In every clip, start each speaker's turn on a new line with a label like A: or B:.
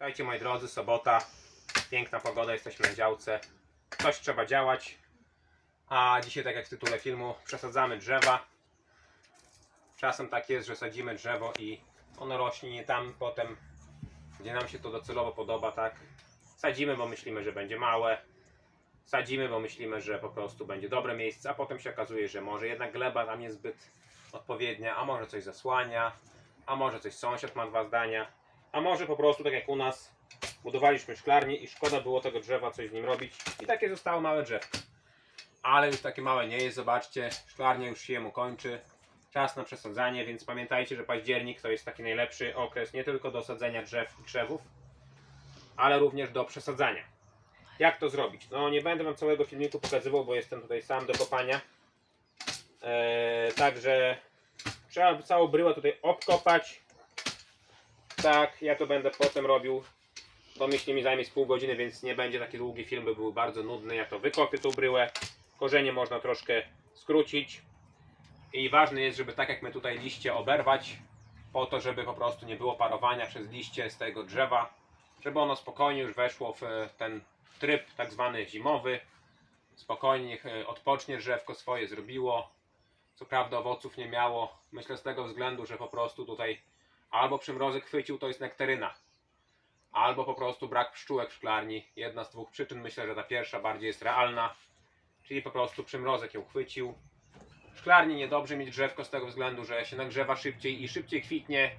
A: Dajcie moi drodzy, sobota, piękna pogoda, jesteśmy na działce. Coś trzeba działać. A dzisiaj, tak jak w tytule filmu, przesadzamy drzewa. Czasem tak jest, że sadzimy drzewo i ono rośnie nie tam potem, gdzie nam się to docelowo podoba, tak? Sadzimy, bo myślimy, że będzie małe. Sadzimy, bo myślimy, że po prostu będzie dobre miejsce, a potem się okazuje, że może jednak gleba tam jest zbyt odpowiednia, a może coś zasłania, a może coś sąsiad ma dwa zdania, a może po prostu tak jak u nas budowaliśmy szklarnię i szkoda było tego drzewa coś z nim robić i takie zostało małe drzewko. Ale już takie małe nie jest, zobaczcie, szklarnia już się mu kończy. Czas na przesadzanie, więc pamiętajcie, że październik to jest taki najlepszy okres nie tylko do sadzenia drzew i krzewów, ale również do przesadzania. Jak to zrobić? No nie będę wam całego filmiku pokazywał, bo jestem tutaj sam do kopania. Eee, także trzeba całą bryłę tutaj obkopać. Tak, ja to będę potem robił. To myślę mi zajmie z pół godziny, więc nie będzie taki długi film, by był bardzo nudny. Ja to wykopię tą bryłę. Korzenie można troszkę skrócić. I ważne jest, żeby tak jak my tutaj liście oberwać, po to, żeby po prostu nie było parowania przez liście z tego drzewa, żeby ono spokojnie już weszło w e, ten tryb tak zwany zimowy. Spokojnie e, odpocznie drzewko swoje zrobiło. Co prawda owoców nie miało. Myślę z tego względu, że po prostu tutaj albo przymrozek chwycił, to jest nektaryna. Albo po prostu brak pszczółek w szklarni. Jedna z dwóch przyczyn. Myślę, że ta pierwsza bardziej jest realna. Czyli po prostu przymrozek ją chwycił. W szklarni niedobrze mieć drzewko z tego względu, że się nagrzewa szybciej i szybciej kwitnie.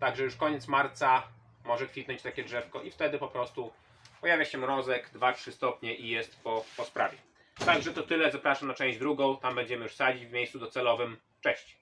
A: Także już koniec marca może kwitnąć takie drzewko i wtedy po prostu pojawia się mrozek 2-3 stopnie i jest po, po sprawie. Także to tyle. Zapraszam na część drugą. Tam będziemy już sadzić w miejscu docelowym. Cześć!